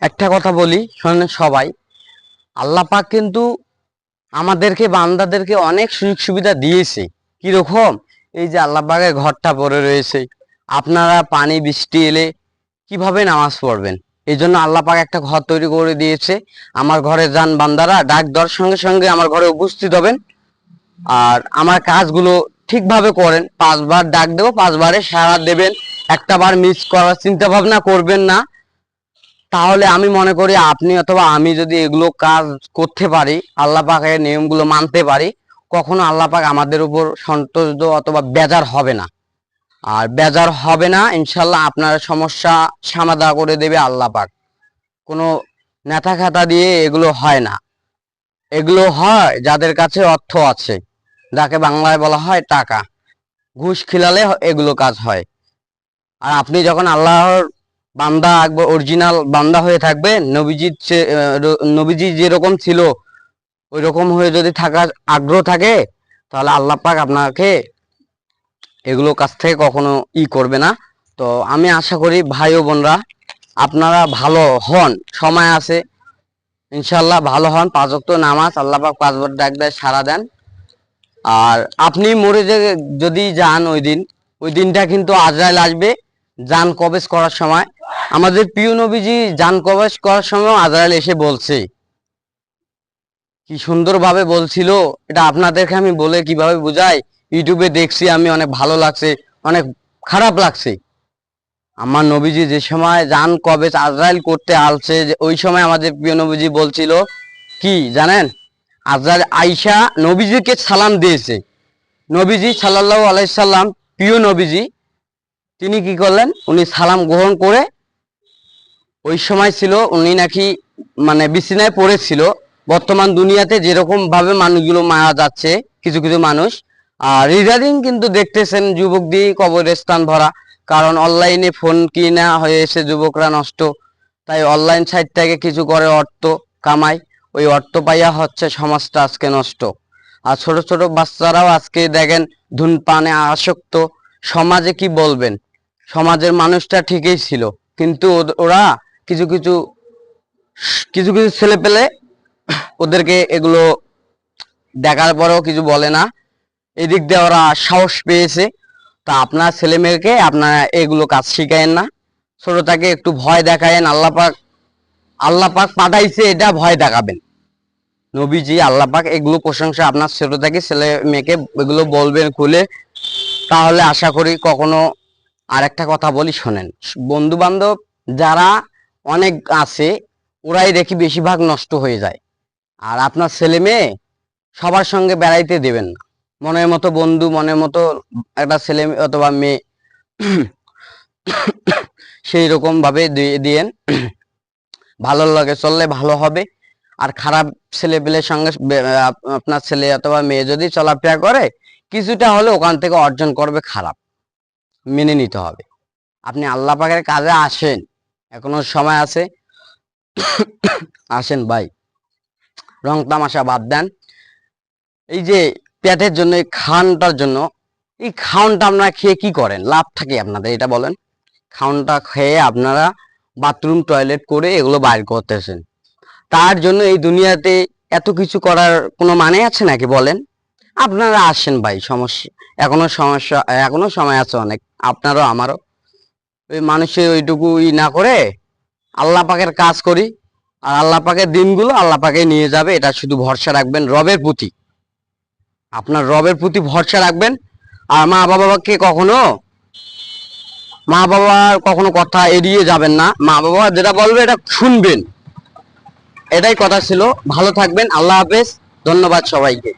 একটা কথা বলি, শোনেন সবাই। আল্লাহ পাক কিন্তু আমাদেরকে, বান্দাদেরকে অনেক সুযোগ সুবিধা দিয়েছে। কীরকম? এই যে আল্লাহ পাকের ঘরটা পড়ে রয়েছে। আপনারা পানি, বৃষ্টি এলে কীভাবে নামাজ পড়বেন? এই জন্য আল্লাহ পাক একটা ঘর তৈরি করে দিয়েছে। আমার ঘরে যান বান্দারা ডাক দেওয়ার সঙ্গে সঙ্গে আমার ঘরে উপস্থিত হবেন। আর আমার কাজগুলো ঠিকভাবে করেন। পাঁচবার ডাক দেবো, পাঁচবারে সারা দেবেন। একটা বার মিস করার চিন্তা ভাবনা করবেন না। তাহলে আমি মনে করি আপনি অথবা আমি যদি এগুলো কাজ করতে পারি, আল্লাহ পাকের নিয়মগুলো মানতে পারি, কখনো আল্লাহ পাক আমাদের উপর সন্তুষ্ট অথবা বেজার হবে না। আর বেজার হবে না ইনশাল্লাহ আপনার সমস্যা সমাধা করে দেবে আল্লাহ পাক। কোনো নেতা খাতা দিয়ে এগুলো হয় না। এগুলো হয় যাদের কাছে অর্থ আছে, যাকে বাংলায় বলা হয় টাকা। ঘুষ খিলালে এগুলো কাজ হয়। আর আপনি যখন আল্লাহর বান্দা একবার অরিজিনাল বান্দা হয়ে থাকবে। নবীজির চে- নবীজি যেরকম ছিল ওই রকম হয়ে যদি থাকার আগ্রহ থাকে, তাহলে আল্লাহ পাক আপনাকে এগুলো কাছ থেকে কখনো ই করবে না। তো আমি আশা করি ভাই ও বোনরা, আপনারা ভালো হন, সময় আছে। ইনশাল্লাহ ভালো হন, পাঁচ ওয়াক্ত নামাজ, আল্লাহ পাক পাঁচবার ডাক দেয় সারা দেন। আর আপনি মরে যে, যদি যান ওই দিন, ওই দিনটা কিন্তু আজরাইল আসবে, যান কবেজ করার সময়। আমাদের প্রিয় নবীজি যান কবেজ করার সময় আজরাইল এসে বলছে। কি সুন্দরভাবে বলছিল, এটা আপনাদেরকে আমি বলে কীভাবে বুঝাই? ইউটিউবে দেখছি আমি, অনেক ভালো লাগছে, অনেক খারাপ লাগছে। আমার নবীজি যে সময় যান কবেজ আজরাইল করতে আলছে যে ওই সময় আমাদের প্রিয় নবীজি বলছিল, কি জানেন? আজরাইল আইসা নবীজিকে সালাম দিয়েছে। নবীজি সাল্লাল্লাহু আলাইসাল্লাম প্রিয় নবীজি, তিনি কি করলেন? উনি সালাম গ্রহণ করে ওই সময় ছিল উনি নাকি মানে বিছানায় পড়েছিল। বর্তমান দুনিয়াতে যেরকম ভাবে মানুষগুলো মারা যাচ্ছে, কিছু কিছু মানুষ। আর রিজার্ভিং কিন্তু দেখতেছেন যুবক দিয়ে কবরের স্থান ভরা। কারণ অনলাইনে ফোন কিনা হয়ে এসে যুবকরা নষ্ট। তাই অনলাইন সাইট থেকে কিছু করে অর্থ কামায়। ওই অর্থ পাইয়া হচ্ছে সমাজটা আজকে নষ্ট। আর ছোট ছোট বাচ্চারাও আজকে দেখেন ধূমপানে আসক্ত। সমাজে কি বলবেন? সমাজের মানুষটা ঠিকই ছিল। কিন্তু ওরা কিছু কিছু কিছু কিছু ছেলে পেলে ওদেরকে এগুলো দেখার পরেও কিছু বলে না। এদিক দিয়ে ওরা সাহস পেয়েছে। তা আপনার ছেলে মেয়েকে আপনারা এগুলো কাজ শিখায়েন না। ছোট থেকে একটু ভয় দেখায়েন, আল্লাহ পাক আল্লাহ পাক পাঠাইছে এটা ভয় দেখাবেন। নবীজি আল্লাহ পাক এগুলো প্রশংসা আপনার ছোট থেকে ছেলে মেয়েকে এগুলো বলবেন খুলে। তাহলে আশা করি কখনো আর একটা কথা বলি শোনেন। বন্ধু বান্ধব যারা অনেক আছে, ওরাই দেখি বেশিরভাগ নষ্ট হয়ে যায়। আর আপনার ছেলে মেয়ে সবার সঙ্গে বেড়াইতে দেবেন না। মনের মতো বন্ধু, মনের মতো একটা ছেলে অথবা মেয়ে সেই রকম ভাবে দিয়ে দিয়েন। ভালো লাগে, চললে ভালো হবে। আর খারাপ ছেলে পেলের সঙ্গে আপনার ছেলে অথবা মেয়ে যদি চলাফেরা করে, কিছুটা হলে ওখান থেকে অর্জন করবে খারাপ। মেনে নিতে হবে। আপনি আল্লাহ পাকের কাজে আসেন। এখনও সময় আছে। আসেন ভাই। রং তামাশা বাদ দেন। এই যে পেটের জন্য, এই খাওয়ানটার জন্য, এই খাওয়ানটা আপনারা খেয়ে কি করেন? লাভ থাকে আপনাদের, এটা বলেন। খাওয়ানটা খেয়ে আপনারা বাথরুম, টয়লেট করে এগুলো বাইর করতেছেন। তার জন্য এই দুনিয়াতে এত কিছু করার কোনো মানে আছে নাকি বলেন? আপনারা আসেন ভাই, সমস্যা, এখনও সমস্যা, এখনও সময় আছে অনেক, আপনারও, আমারও। ওই মানুষের ওইটুকু ই না করে আল্লাহ পাকের কাজ করি। আর আল্লাহ পাকের দিনগুলো আল্লাহ পাকে নিয়ে যাবে, এটা শুধু ভরসা রাখবেন, রবের প্রতি। আপনার রবের প্রতি ভরসা রাখবেন। আর মা বাবাকে কখনো, মা বাবার কখনো কথা এড়িয়ে যাবেন না। মা বাবা যেটা বলবে এটা শুনবেন। এটাই কথা ছিল। ভালো থাকবেন। আল্লাহ হাফেজ। ধন্যবাদ সবাইকে।